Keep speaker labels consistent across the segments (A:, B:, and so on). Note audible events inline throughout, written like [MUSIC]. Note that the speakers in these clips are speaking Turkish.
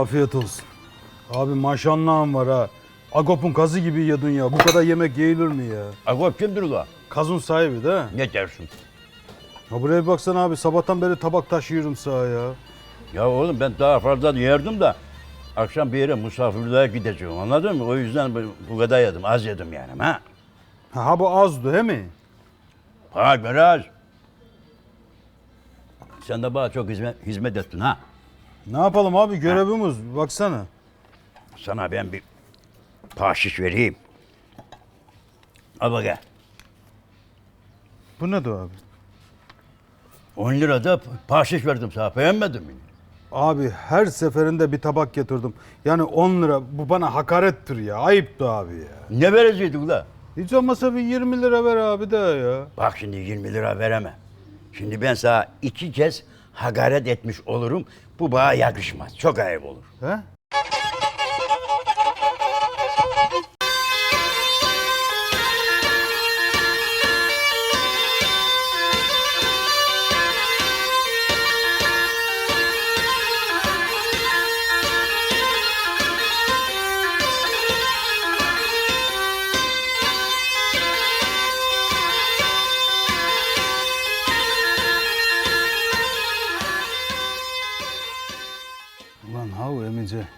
A: afiyet olsun. Abi maşallahın var ha. Agop'un kazı gibi yedin ya. Bu kadar yemek yeyilir mi ya?
B: Agop kimdir ula?
A: Kazın sahibi de.
B: Ne dersin?
A: Ya buraya bir baksana abi. Sabahtan beri tabak taşıyorum sağa ya.
B: Ya oğlum ben daha fazla yerdim da akşam bir yere misafirliğe gideceğim anladın mı? O yüzden bu- bu kadar yedim az yedim yani ha.
A: Ha, ha bu azdı he mi?
B: Ha biraz. Sen de bana çok hizmet, hizmet ettin ha.
A: Ne yapalım abi görevimiz. Baksana.
B: Sana ben bir bahşiş vereyim. Al bakayım.
A: Bu ne abi?
B: 10 lira da bahşiş verdim sana beğenmedin mi?
A: Abi her seferinde bir tabak getirdim. Yani 10 lira bu bana hakarettir ya. Ayıptı abi ya.
B: Ne verecektik ula?
A: Hiç olmasa bir 20 lira ver abi de ya.
B: Bak şimdi 20 lira veremem. Şimdi ben sana iki kez hakaret etmiş olurum. Bu bana yakışmaz. Çok ayıp olur.
A: He? Hav emice.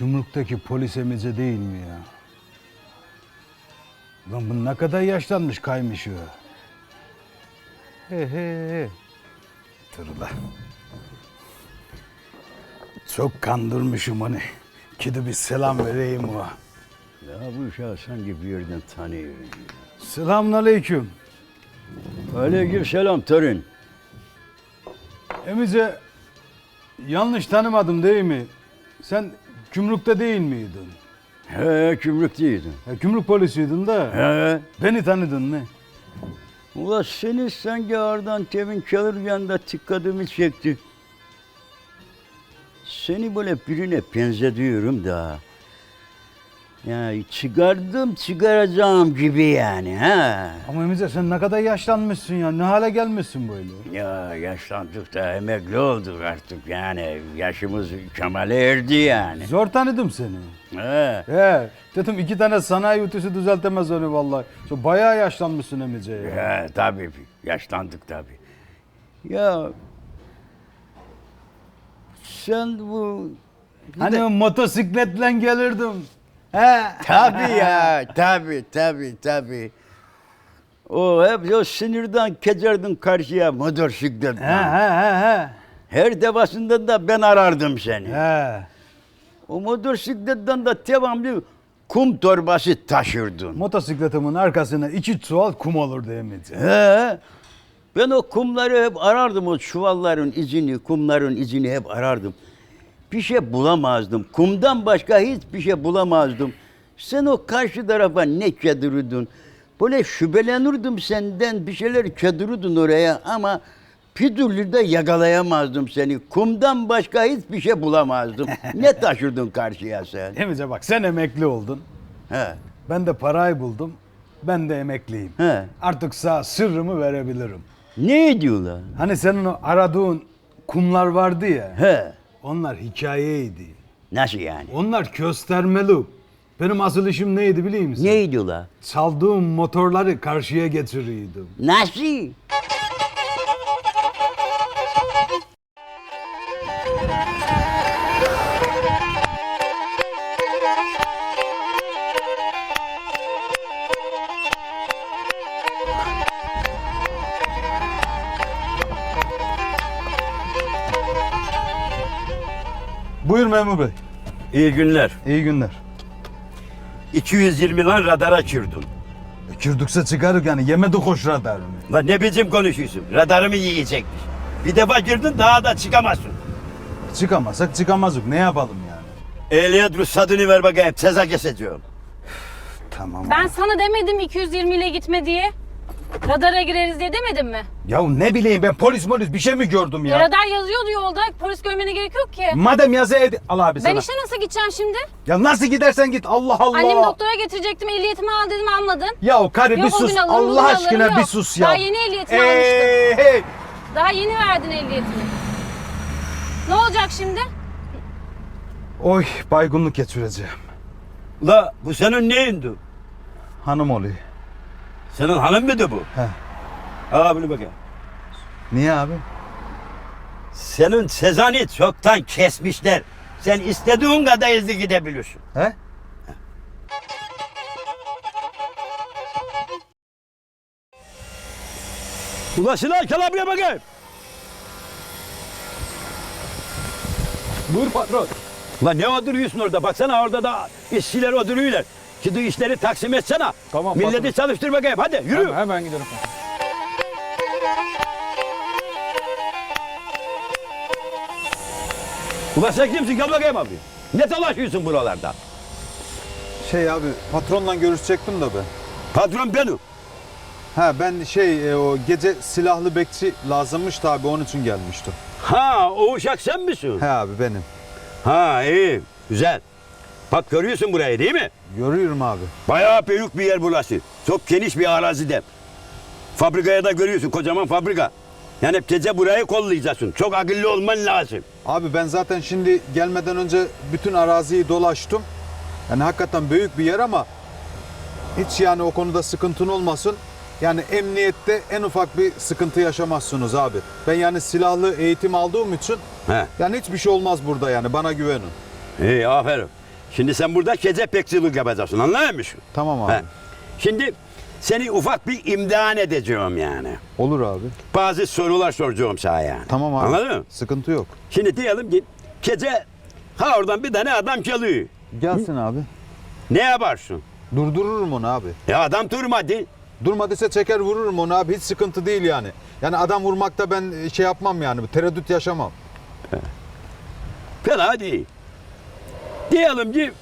A: Yumruktaki polis emice değil mi ya? Ulan bu ne kadar yaşlanmış kaymış o. He he he. Ulan. Çok kandırmışım onu. Gidip bir selam vereyim o.
B: Ya bu uşağı sanki bir yerden tanıyorum.
A: Selamun aleyküm.
B: Aleyküm selam torun.
A: Emice yanlış tanımadım değil mi? Sen gümrükte değil miydin?
B: He gümrükteydin.
A: Ya, gümrük polisiydin da.
B: He.
A: Beni tanıdın ne?
B: Ula seni sanki oradan temin çalırken de dikkatimi çekti. Seni böyle birine benzediyorum da. Ya çıkardım çıkaracağım gibi yani ha.
A: Ama Emice sen ne kadar yaşlanmışsın ya. Ne hale gelmişsin böyle?
B: Ya yaşlandık da emekli olduk artık yani yaşımız kemale erdi yani.
A: Zor tanıdım seni.
B: He.
A: He, dedim iki tane sanayi ütüsü düzeltemez onu vallahi. Şu bayağı yaşlanmışsın Emice ya.
B: Ya tabii yaşlandık tabii. Ya sen bu
A: Hani o motosikletle gelirdim. He.
B: tabii ya tabii tabii tabii. O hep o sinirden keçerdin karşıya motosikletle.
A: He he he he.
B: Her defasında da ben arardım seni.
A: He.
B: O motosikletten de devamlı kum torbası taşırdın.
A: Motosikletimin arkasına iki çuval kum olurdu Emice.
B: He. Ben o kumları hep arardım o çuvalların izini, kumların izini hep arardım. Bir şey bulamazdım. Kumdan başka hiçbir şey bulamazdım. Sen o karşı tarafa ne çadırırdın? Böyle şüphelenirdim senden bir şeyler çadırırdın oraya ama bir türlü de yakalayamazdım seni. Kumdan başka hiçbir şey bulamazdım. ne [LAUGHS] taşırdın karşıya sen?
A: Emice bak sen emekli oldun.
B: He.
A: Ben de parayı buldum. Ben de emekliyim.
B: He.
A: Artık sana sırrımı verebilirim.
B: Ne ediyorlar?
A: Hani senin o aradığın kumlar vardı ya.
B: He.
A: Onlar hikayeydi.
B: Nasıl yani?
A: Onlar göstermeli. Benim asıl işim neydi biliyor musun?
B: Ne ediyorlar?
A: Çaldığım motorları karşıya getiriyordum.
B: Nasıl?
A: Memur bey.
B: İyi günler.
A: İyi günler.
B: 220 lan radara çırdın.
A: Kürdükse çıkarık yani yemedi koş radarını.
B: Lan ne biçim konuşuyorsun? Radarımı yiyecekmiş. Bir defa girdin daha da çıkamazsın.
A: Çıkamazsak çıkamazdık ne yapalım yani.
B: Ehliyet ruhsatını ver bakayım. Ceza keseceğim.
A: Tamam.
C: Ben sana demedim 220 ile gitme diye. Radara gireriz diye demedim mi?
A: Ya ne bileyim ben polis polis bir şey mi gördüm
C: Ya.
A: ya?
C: Radar yazıyordu yolda. Polis görmene gerek yok ki.
A: Madem yazı ed- Al abi sana.
C: Ben işe nasıl gideceğim şimdi?
A: Ya nasıl gidersen git Allah Allah.
C: Annem doktora getirecektim. Ehliyetimi al dedim almadın.
A: Ya o karı bir
C: o
A: sus
C: gün alırım, bugün
A: Allah
C: alırım,
A: aşkına
C: yok.
A: bir sus ya.
C: Daha yeni ehliyetimi almıştım.
A: hey.
C: Daha yeni verdin ehliyetini. Ne olacak şimdi?
A: Oy baygınlık geçireceğim.
B: La bu senin neyindi?
A: Hanım oluyor.
B: Senin hanım mıydı bu?
A: He.
B: Aa bunu bakayım.
A: Niye abi?
B: Senin sezani çoktan kesmişler. Sen istediğin kadar hızlı gidebilirsin.
A: He?
B: Ula silah çal buraya bakayım.
D: Buyur patron.
B: Ulan ne oturuyorsun orada? Baksana orada da işçiler oturuyorlar. Şimdi işleri taksim etsene.
D: Tamam,
B: Milleti
D: patron.
B: çalıştır bakayım. Hadi yürü.
D: Hemen, hemen gidelim.
B: Ulan sen kimsin? Gel bakayım abi. Ne dolaşıyorsun buralarda?
A: Şey abi patronla görüşecektim de ben.
B: Patron benim.
A: Ha ben şey e, o gece silahlı bekçi lazımmış da abi onun için gelmiştim.
B: Ha o uşak sen misin?
A: He abi benim.
B: Ha iyi. Güzel. Bak görüyorsun burayı değil mi?
A: Görüyorum abi.
B: Bayağı büyük bir yer burası. Çok geniş bir arazide. Fabrikaya da görüyorsun kocaman fabrika. Yani gece burayı kollayacaksın. Çok akıllı olman lazım.
A: Abi ben zaten şimdi gelmeden önce bütün araziyi dolaştım. Yani hakikaten büyük bir yer ama hiç yani o konuda sıkıntın olmasın. Yani emniyette en ufak bir sıkıntı yaşamazsınız abi. Ben yani silahlı eğitim aldığım için
B: He.
A: yani hiçbir şey olmaz burada yani bana güvenin.
B: İyi aferin. Şimdi sen burada gece bekçilik yapacaksın anlıyor musun?
A: Tamam abi.
B: He. Şimdi seni ufak bir imtihan edeceğim yani.
A: Olur abi.
B: Bazı sorular soracağım sana yani.
A: Tamam abi.
B: Anladın mı?
A: Sıkıntı yok.
B: Şimdi diyelim ki gece ha oradan bir tane adam çalıyor.
A: Gelsin abi.
B: Ne yaparsın?
A: Durdururum onu abi.
B: Ya adam durmadı.
A: Durmadıysa çeker vururum onu abi. Hiç sıkıntı değil yani. Yani adam vurmakta ben şey yapmam yani. Tereddüt yaşamam.
B: Fena değil. Diyelim ki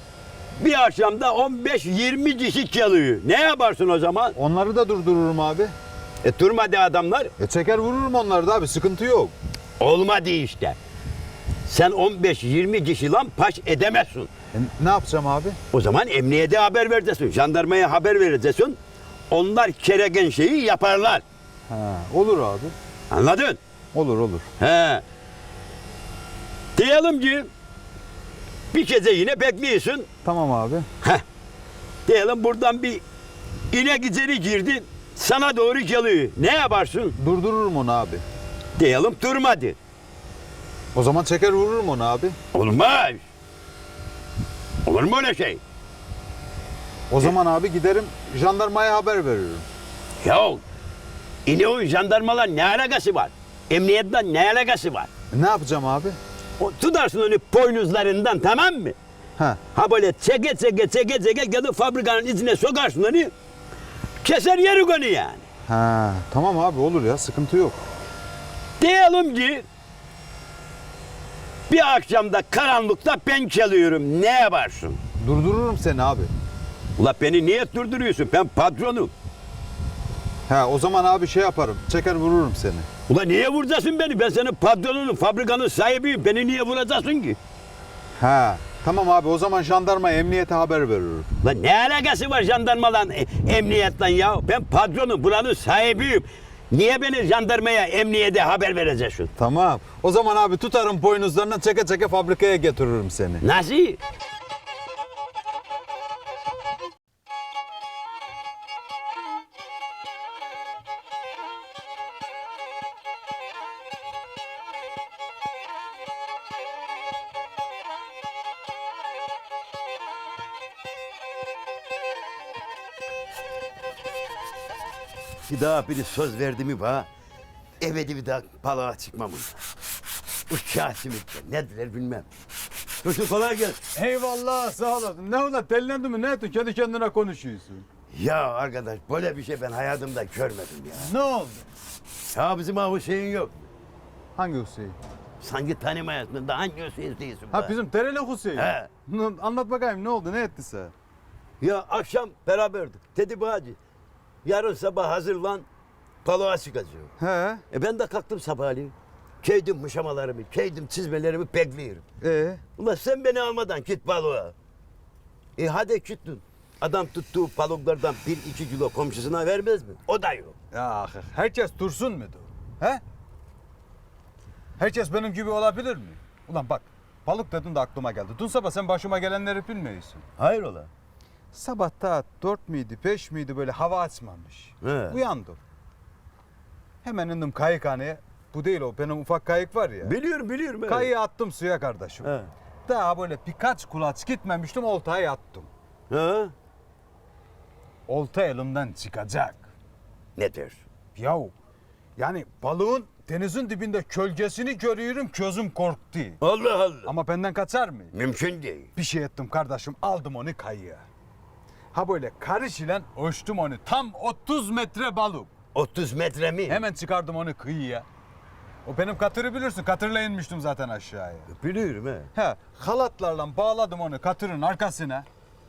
B: bir akşamda 15-20 kişi çalıyor. Ne yaparsın o zaman?
A: Onları da durdururum abi.
B: E durmadı adamlar.
A: E çeker vururum onları da abi. Sıkıntı yok.
B: Olmadı işte. Sen 15-20 kişi lan paş edemezsin.
A: E, ne yapacağım abi?
B: O zaman emniyete haber vereceksin. Jandarmaya haber vereceksin. Onlar keregen şeyi yaparlar.
A: Ha, olur abi.
B: Anladın?
A: Olur olur.
B: He. Diyelim ki bir gece yine bekliyorsun.
A: Tamam abi.
B: Heh. Diyelim buradan bir inek içeri girdi. Sana doğru geliyor. Ne yaparsın?
A: Durdururum onu abi.
B: Diyelim durmadı.
A: O zaman çeker vururum onu abi.
B: Olmaz. Olur mu öyle şey?
A: O zaman abi giderim jandarmaya haber veririm.
B: Ya ineğin jandarmalar ne alakası var? Emniyetten ne alakası var?
A: E, ne yapacağım abi?
B: O, tutarsın onu boynuzlarından tamam mı?
A: Ha.
B: Ha böyle çeke çeke çeke çeke gelip fabrikanın içine sokarsın onu. Keser yeri onu yani.
A: Ha, tamam abi olur ya sıkıntı yok.
B: Diyelim ki bir akşamda karanlıkta ben çalıyorum. Ne yaparsın?
A: Durdururum seni abi.
B: Ula beni niye durduruyorsun? Ben patronum.
A: Ha o zaman abi şey yaparım. Çeker vururum seni.
B: Ula niye vuracaksın beni? Ben senin patronunum, fabrikanın sahibiyim. Beni niye vuracaksın ki?
A: Ha. Tamam abi o zaman jandarma emniyete haber veririm.
B: Lan ne alakası var jandarmadan, e, emniyetten ya? Ben patronum, buranın sahibiyim. Niye beni jandarmaya, emniyete haber vereceksin?
A: Tamam. O zaman abi tutarım boynuzlarından çeke çeke fabrikaya getiririm seni.
B: Nasıl? Daha biri söz verdi mi bana? Ebedi bir daha balığa çıkmam. Uçağı simitle. Nedir bilmem. Dursun kolay gelsin.
A: Eyvallah sağ olasın. Ne ulan dellendi mi ne ettin kendi kendine konuşuyorsun.
B: Ya arkadaş böyle bir şey ben hayatımda görmedim ya.
A: Ne oldu?
B: Ya bizim ha Hüseyin yok.
A: Hangi Hüseyin?
B: Sanki tanımayasın da hangi Hüseyin değilsin
A: Ha bizim Terele Hüseyin.
B: He.
A: Anlat bakayım ne oldu ne etti sen?
B: Ya akşam beraberdik. Dedi Bağcı. Yarın sabah hazırlan. Balığa çıkacağım.
A: He.
B: E ben de kalktım sabahleyin. Keydim muşamalarımı, keydim çizmelerimi bekliyorum.
A: Ee?
B: Ulan sen beni almadan git balığa. E hadi gittin. Adam tuttuğu balıklardan bir iki kilo komşusuna vermez mi? O da yok.
A: Ya herkes dursun mu? He? Herkes benim gibi olabilir mi? Ulan bak balık dedim de aklıma geldi. Dün sabah sen başıma gelenleri bilmiyorsun.
B: Hayrola?
A: Sabah saat 4 müydü 5 müydü böyle hava açmamış.
B: He.
A: Uyandım. Hemen indim kayıkhaneye. Bu değil o benim ufak kayık var ya.
B: Biliyorum biliyorum. evet.
A: Kayığı attım suya kardeşim.
B: He.
A: Daha böyle birkaç kulaç gitmemiştim oltaya attım.
B: Ha?
A: Olta elimden çıkacak.
B: Ne dersin?
A: Yahu yani balığın denizin dibinde kölgesini görüyorum gözüm korktu.
B: Allah Allah.
A: Ama benden kaçar mı?
B: Mümkün değil.
A: Bir şey ettim kardeşim aldım onu kayığa. Ha böyle karış ile ölçtüm onu tam 30 metre balık.
B: 30 metre mi?
A: Hemen çıkardım onu kıyıya. O benim katırı bilirsin katırla inmiştim zaten aşağıya.
B: Biliyorum he.
A: He halatlarla bağladım onu katırın arkasına.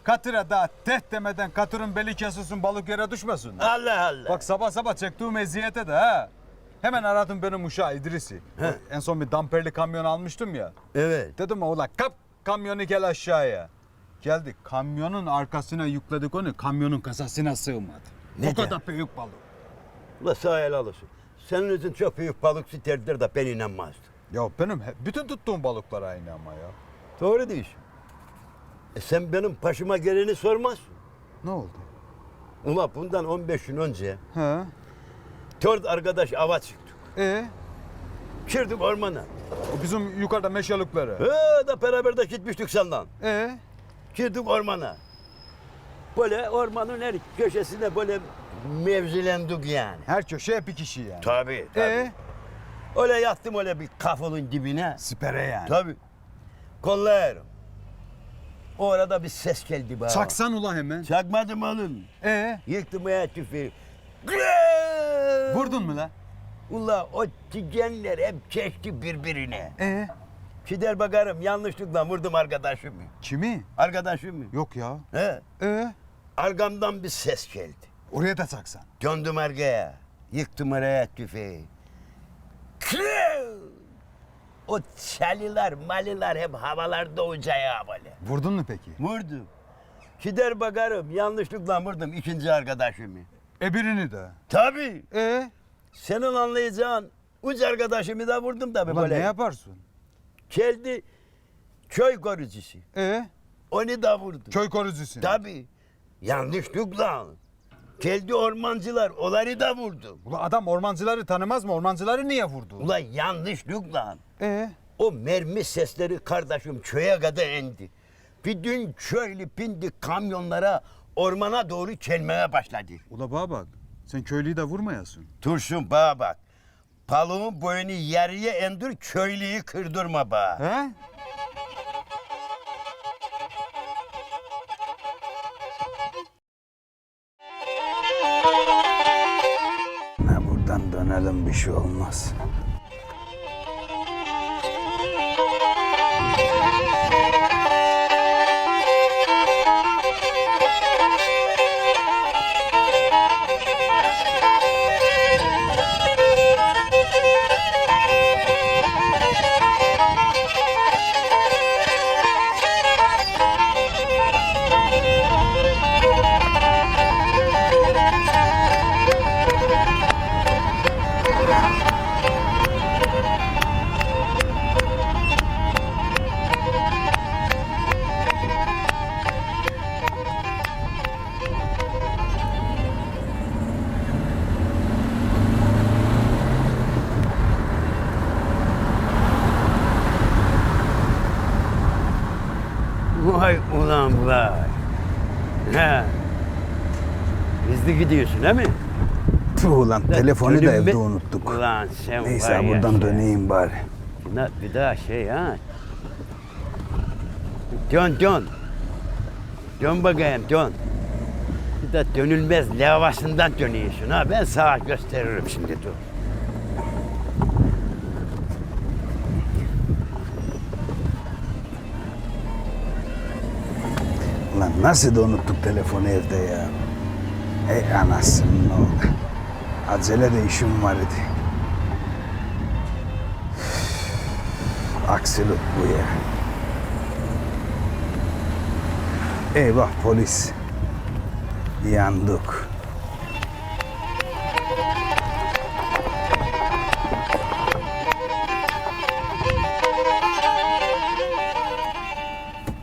A: Katıra daha teh demeden katırın beli kesilsin balık yere düşmesin.
B: Allah Allah.
A: Bak sabah sabah çektiğim eziyete de ha. Hemen aradım benim uşağı İdris'i. En son bir damperli kamyon almıştım ya.
B: Evet.
A: Dedim oğlan kap kamyonu gel aşağıya. Geldik kamyonun arkasına yükledik onu kamyonun kasasına sığmadı. O
B: Neden?
A: kadar büyük balık.
B: Ula sağ helal olsun. Senin için çok büyük balık siterdir de ben inanmazdım.
A: Ya benim he- bütün tuttuğum balıklar aynı ama ya.
B: Doğru diyorsun. E sen benim başıma geleni sormazsın.
A: Ne oldu?
B: Ula bundan 15 gün önce
A: He.
B: dört arkadaş ava çıktık.
A: E
B: Girdik ormana.
A: o bizim yukarıda meşalıkları.
B: He da beraber de gitmiştik senden.
A: E
B: Girdik ormana. Böyle ormanın her köşesine böyle mevzilendik yani.
A: her köşeye bir kişi yani.
B: Tabii tabii.
A: E
B: Öyle yattım öyle bir kafolun dibine.
A: sipere yani.
B: Tabii. Kollarım. O arada bir ses geldi bana.
A: Çaksan ula hemen.
B: Çakmadım oğlum.
A: E
B: Yıktım ya tüfeği.
A: vurdun mu la?
B: Ula o tigenler hep çekti birbirine.
A: E
B: Gider bakarım yanlışlıkla vurdum arkadaşımı.
A: kimi?
B: Arkadaşımı.
A: Yok ya.
B: He.
A: E
B: Arkamdan bir ses geldi.
A: oraya da çaksan.
B: Döndüm arkaya. Yıktım oraya tüfeği. Kırıv! O çaliler, maliler hep havalarda uçaya böyle.
A: Vurdun mu peki?
B: Vurdum. Gider bakarım yanlışlıkla vurdum ikinci arkadaşımı.
A: E birini de.
B: Tabii.
A: E
B: Senin anlayacağın uç arkadaşımı da vurdum tabii
A: ulan
B: böyle.
A: ne yaparsın?
B: Geldi köy korucusu.
A: E
B: Onu da vurdu.
A: köy korucusun.
B: Tabii. Yanlışlıkla. Geldi ormancılar, onları da vurdu.
A: Ula adam ormancıları tanımaz mı? Ormancıları niye vurdu?
B: Ulan yanlışlıkla.
A: E
B: O mermi sesleri kardeşim köye kadar indi. Bütün köylü bindi kamyonlara ormana doğru gelmeye başladı.
A: Ula bana bak. Sen köylüyü de vurmayasın.
B: Turşun bana bak. Balığın boyunu yarıya indir köylüyü kırdırma bana.
A: He? Ha, buradan dönelim bir şey olmaz.
B: Hızlı gidiyorsun değil mi?
A: Tuh ulan telefonu da evde unuttuk.
B: Ulan sen
A: Neyse
B: var ya
A: buradan döneyim bari.
B: Buna bir daha şey ha. Dön dön. Dön bakayım dön. Bir de dönülmez lavasından dönüyorsun ha. Ben sana gösteririm şimdi dur.
A: Ulan nasıl da unuttuk telefonu evde ya. Ey anasının oğlu. Acele de işim var idi. Aksilik bu ya. Eyvah polis. Yandık.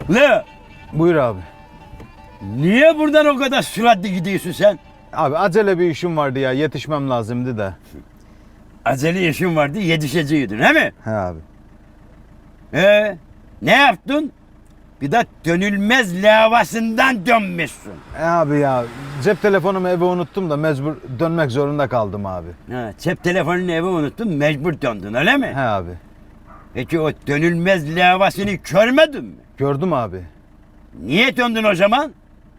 B: Ne?
A: Buyur abi.
B: Niye buradan o kadar süratli gidiyorsun sen?
A: Abi acele bir işim vardı ya yetişmem lazımdı da.
B: Acele işin vardı yetişeceydin he mi?
A: He abi.
B: Ee, ne yaptın? Bir de dönülmez lavasından dönmüşsün.
A: E abi ya cep telefonumu eve unuttum da mecbur dönmek zorunda kaldım abi.
B: Ha, cep telefonunu eve unuttun mecbur döndün öyle mi?
A: He abi.
B: Peki o dönülmez lavasını görmedin mi?
A: Gördüm abi.
B: Niye döndün o zaman?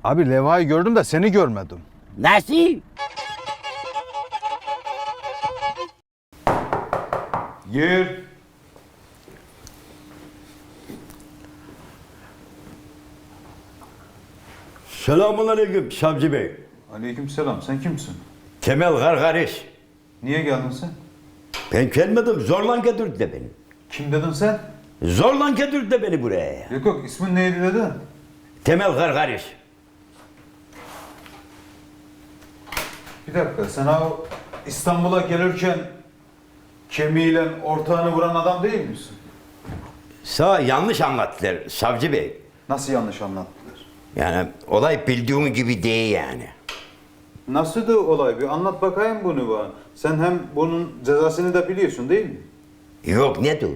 A: Abi levhayı gördüm de seni görmedim.
B: Nasıl?
A: Gir.
B: Selamun aleyküm Savcı Bey.
A: Aleykümselam. Sen kimsin?
B: Temel Gargaris.
A: Niye geldin sen?
B: Ben gelmedim zorla getirdi de beni.
A: Kim dedin sen?
B: Zorla getirdi de beni buraya. ya.
A: Yok yok ismin neydi dedin?
B: Temel Gargaris.
A: Bir dakika sen o İstanbul'a gelirken kemiğiyle ortağını vuran adam değil misin?
B: Sağ yanlış anlattılar Savcı Bey.
A: Nasıl yanlış anlattılar?
B: Yani olay bildiğin gibi değil yani.
A: Nasıl da olay bir anlat bakayım bunu bana. Sen hem bunun cezasını da biliyorsun değil mi?
B: Yok ne du?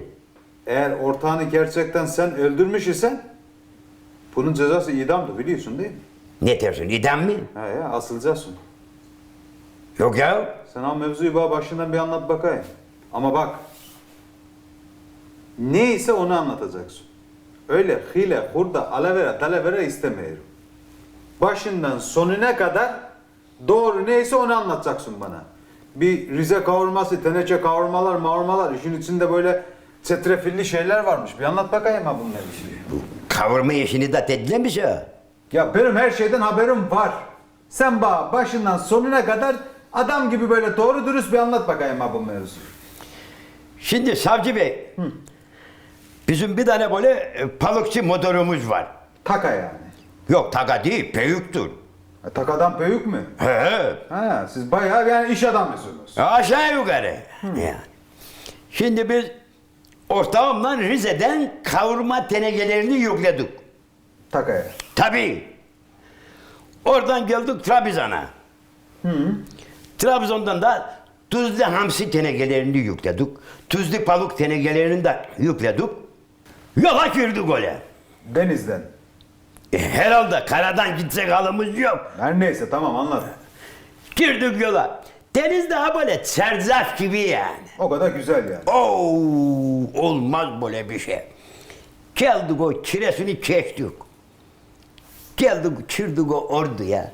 A: Eğer ortağını gerçekten sen öldürmüş isen bunun cezası idamdı biliyorsun değil mi?
B: Ne dersin idam mı?
A: Ha ya asılacaksın.
B: Yok ya.
A: Sen o mevzuyu bana başından bir anlat bakayım. Ama bak. Neyse onu anlatacaksın. Öyle hile, hurda, alavera, dalavera istemiyorum. Başından sonuna kadar doğru neyse onu anlatacaksın bana. Bir Rize kavurması, teneke kavurmalar, mavurmalar, işin içinde böyle çetrefilli şeyler varmış. Bir anlat bakayım ha bunları.
B: Bu kavurma işini de dedilemiş ha.
A: Ya benim her şeyden haberim var. Sen bana başından sonuna kadar adam gibi böyle doğru dürüst bir anlat bakayım ha bu mevzuyu.
B: Şimdi Savcı Bey. Bizim bir tane böyle e, balıkçı motorumuz var.
A: Taka yani.
B: Yok taka değil, büyüktür.
A: Ha, Takadan büyük mü?
B: He.
A: Ha, siz bayağı yani iş adamısınız.
B: Aşağı yukarı. Yani. Şimdi biz ortağımla Rize'den kavurma tenekelerini yükledik.
A: Takaya.
B: Tabii. Oradan geldik Trabzon'a. Trabzon'dan da tuzlu hamsi tenekelerini yükledik. Tuzlu balık tenekelerini de yükledik. Yola girdik öyle.
A: Denizden.
B: E, herhalde karadan gitsek halımız yok.
A: Her neyse tamam anlat.
B: Girdik yola. Deniz daha böyle çerzaf gibi yani.
A: O kadar güzel yani.
B: Oo, olmaz böyle bir şey. Geldik o çiresini kestik. Geldik çirdik o orduya.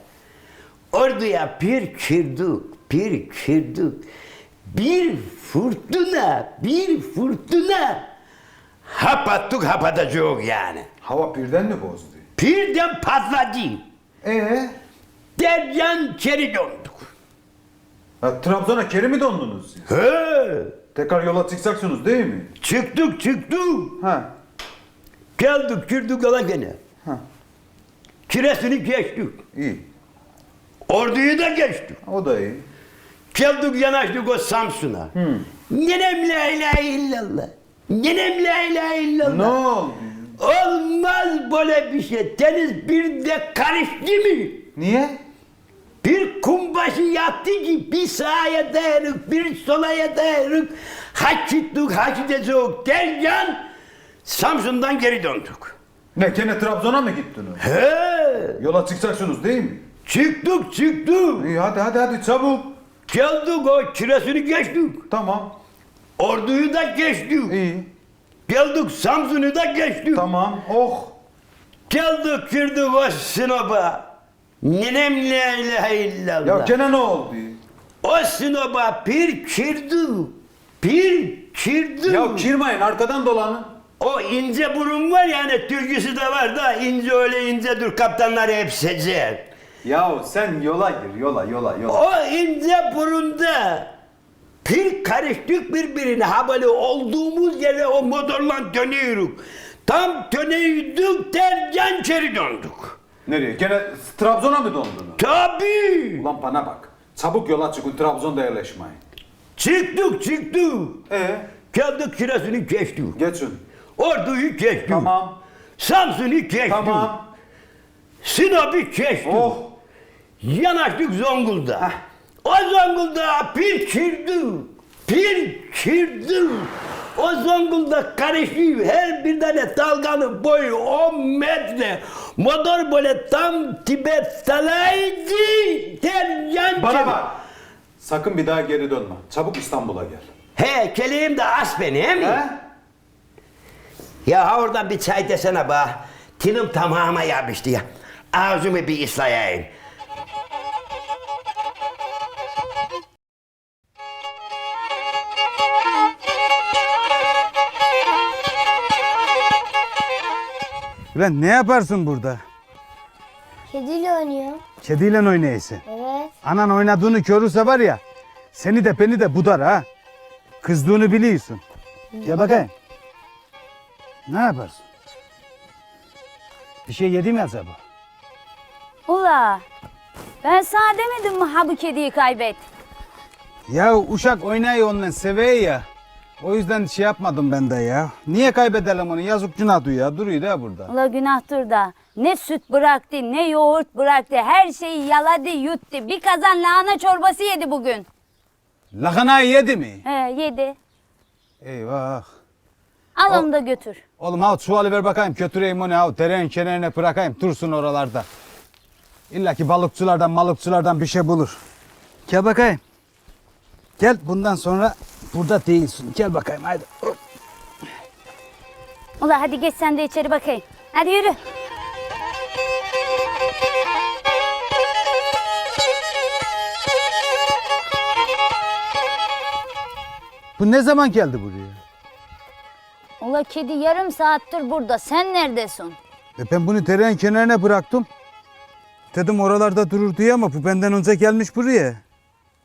B: Orduya bir çirdik, bir çirdik. Bir fırtına, bir fırtına. Hap attık hap atacak yani.
A: Hava birden mi bozdu?
B: Birden patladı.
A: Ee?
B: Deryan geri döndük.
A: Ha, Trabzon'a geri mi dondunuz siz?
B: He,
A: Tekrar yola çıkacaksınız değil mi?
B: çıktık çıktık.
A: Ha.
B: Geldik girdik yola gene.
A: Ha.
B: Kiresini geçtik.
A: İyi.
B: Orduyu da geçtik.
A: O da iyi.
B: Geldik yanaştık o Samsun'a. Nenem la ilahe illallah. Nenem la ilahe illallah.
A: Ne oldu?
B: Olmaz böyle bir şey. Deniz bir de karıştı mı?
A: Niye?
B: Bir kumbaşı yattı ki bir sağa yatayırık, bir sola yatayırık. Haç gittik, haç edecek derken Samsun'dan geri döndük.
A: Ne gene Trabzon'a mı gittiniz?
B: He,
A: Yola çıkacaksınız değil mi?
B: çıktık çıktık.
A: İyi hadi hadi hadi çabuk.
B: Geldik o kiresini geçtik.
A: Tamam.
B: Orduyu da geçtik.
A: İyi.
B: Geldik Samsun'u da geçtik.
A: Tamam. Oh.
B: Geldik girdik o Sinop'a. Nenem la ilahe illallah.
A: Ya gene ne oldu?
B: O Sinop'a bir kirdi. Bir kirdi.
A: Ya kirmayın arkadan dolanın.
B: o ince burun var yani türküsü de var da ince öyle incedir kaptanlar hep secer.
A: Ya sen yola gir yola yola yola.
B: O ince burunda bir karıştık birbirine ha böyle olduğumuz yere o motorla dönüyoruz. Tam dönüyorduk derken geri döndük.
A: Nereye? Gene Trabzon'a mı dondunuz?
B: Tabii.
A: Ulan bana bak. Çabuk yola çıkın Trabzon'da yerleşmeyin.
B: Çıktık çıktık.
A: Ee,
B: Geldik kiresini geçtik.
A: geçin.
B: Orduyu geçtik.
A: Tamam.
B: Samsun'u geçtim.
A: Tamam.
B: Sinop'u geçtim.
A: Oh.
B: Yanaştık Zonguldak'a. O Zonguldak'a bir çirdim. Bir çirdim. O Zonguldak karışıyor. Her bir tane dalganın boyu 10 metre. Motor böyle tam Tibet salaydı. Ter yan
A: Bana bak. Sakın bir daha geri dönme. Çabuk İstanbul'a gel.
B: He keleğim de as beni he mi?
A: He?
B: Ya ha oradan bir çay desene bana. Tilim tamama yapıştı ya. Ağzımı bir ıslayayım.
A: Ulan ne yaparsın burada?
D: Kediyle oynuyor.
A: Kediyle oynayasın.
D: Evet.
A: Anan oynadığını görürse var ya seni de beni de budar ha. Kızdığını biliyorsun. Ya bakayım. Ne yaparsın? Bir şey yedi mi acaba?
C: Ula ben sana demedim mi ha bu kediyi kaybet?
A: Ya uşak oynayı onunla seviyor ya. O yüzden şey yapmadım ben de ya. Niye kaybedelim onu? Yazık günah duyuyor. Duruyor da burada.
C: Ula günahtır da ne süt bıraktı ne yoğurt bıraktı her şeyi yaladı yuttu. Bir kazan lahana çorbası yedi bugün.
A: Lahanayı yedi mi?
C: He yedi.
A: Eyvah.
C: Al onu da götür.
A: Oğlum ha çuvalı ver bakayım götüreyim onu ha derenin kenarına bırakayım dursun oralarda. İlla ki balıkçılardan malıkçılardan bir şey bulur. Gel bakayım. Gel bundan sonra burada değilsin. Gel bakayım haydi. Hop.
C: Ula hadi geç sen de içeri bakayım. Hadi yürü.
A: Bu ne zaman geldi buraya?
C: Ula kedi yarım saattir burada. Sen neredesin?
A: E ben bunu derenin kenarına bıraktım. Dedim oralarda durur diye ama bu benden önce gelmiş buraya.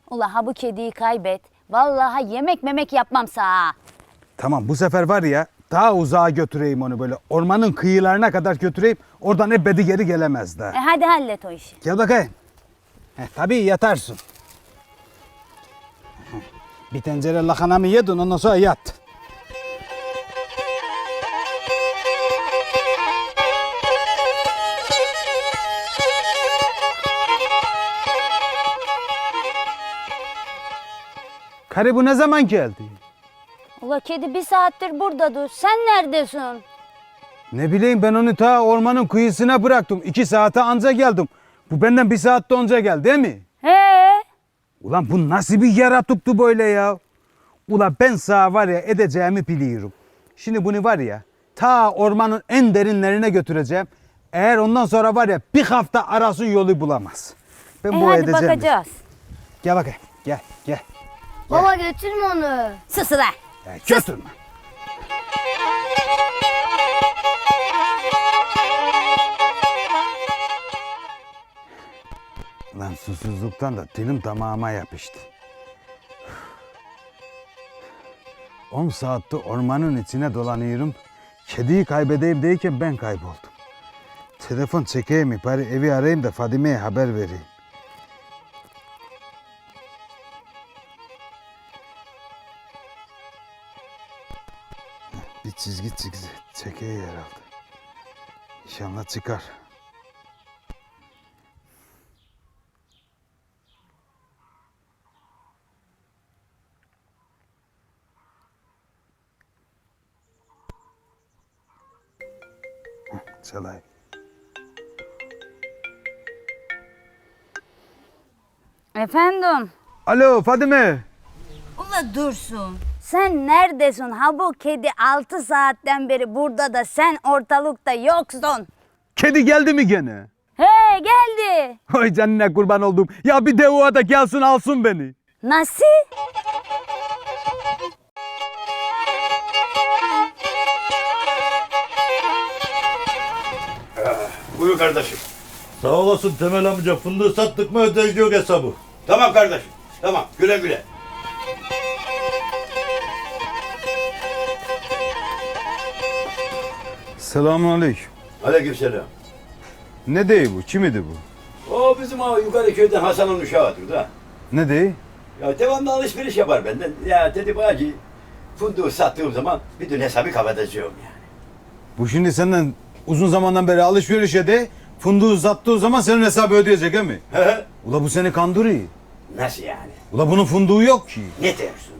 C: Ula ha bu kediyi kaybet. Vallahi yemek memek yapmam sana.
A: Tamam bu sefer var ya daha uzağa götüreyim onu böyle ormanın kıyılarına kadar götüreyim. Oradan ebedi geri gelemez daha.
C: E hadi hallet o işi.
A: Gel bakayım. Heh, tabii yatarsın. Bir tencere lahanamı yedin ondan sonra yat. Karı bu ne zaman geldi?
C: Ula kedi bir saattir buradadır. Sen neredesin?
A: Ne bileyim ben onu ta ormanın kıyısına bıraktım. İki saate anca geldim. Bu benden bir saatte önce geldi değil mi?
C: He?
A: Ulan bu nasıl bir yaratıktı böyle ya? Ulan ben sana var ya edeceğimi biliyorum. Şimdi bunu var ya ta ormanın en derinlerine götüreceğim. Eğer ondan sonra var ya bir hafta arasın yolu bulamaz. Ben
C: E
A: bu
C: hadi
A: edeceğim.
C: bakacağız.
A: Gel bakayım gel gel.
D: Baba götürme onu.
C: Sus ula.
A: Ya, götürme. Lan susuzluktan da dilim damağıma yapıştı. 10 saatte ormanın içine dolanıyorum. Kediyi kaybedeyim deyken ben kayboldum. Telefon çekeyim mi? Bari evi arayayım da Fadime'ye haber vereyim. Bir çizgi çizgi çekeyim herhalde. İnşallah çıkar. Çalay.
C: Efendim?
A: Alo Fadime.
C: Ula dursun. Sen neredesin? Ha bu kedi 6 saatten beri burada da sen ortalıkta yoksun.
A: Kedi geldi mi gene?
C: He geldi.
A: Oy canına kurban oldum. Ya bir de o da gelsin alsın beni.
C: Nasıl?
B: Buyur kardeşim.
E: Sağ olasın Temel amca. Fındığı sattık mı ödeyeceği yok hesabı.
B: Tamam kardeşim. Tamam güle güle.
A: Selamun aleyküm.
B: Aleykümselam.
A: Ne değil bu? Kim idi bu?
B: O bizim o yukarı köyden Hasan'ın uşağıdır da.
A: Ne değil?
B: Ya devamlı alışveriş yapar benden. Ya dedi ki fındığı sattığım zaman bütün hesabı kapatacağım yani.
A: Bu şimdi senden uzun zamandan beri alışverişe de fındığı sattığı zaman senin hesabı ödeyecek he mi?
B: He?
A: Ula bu seni kandırıyor.
B: Nasıl yani?
A: Ula bunun fındığı yok ki.
B: Ne diyorsun?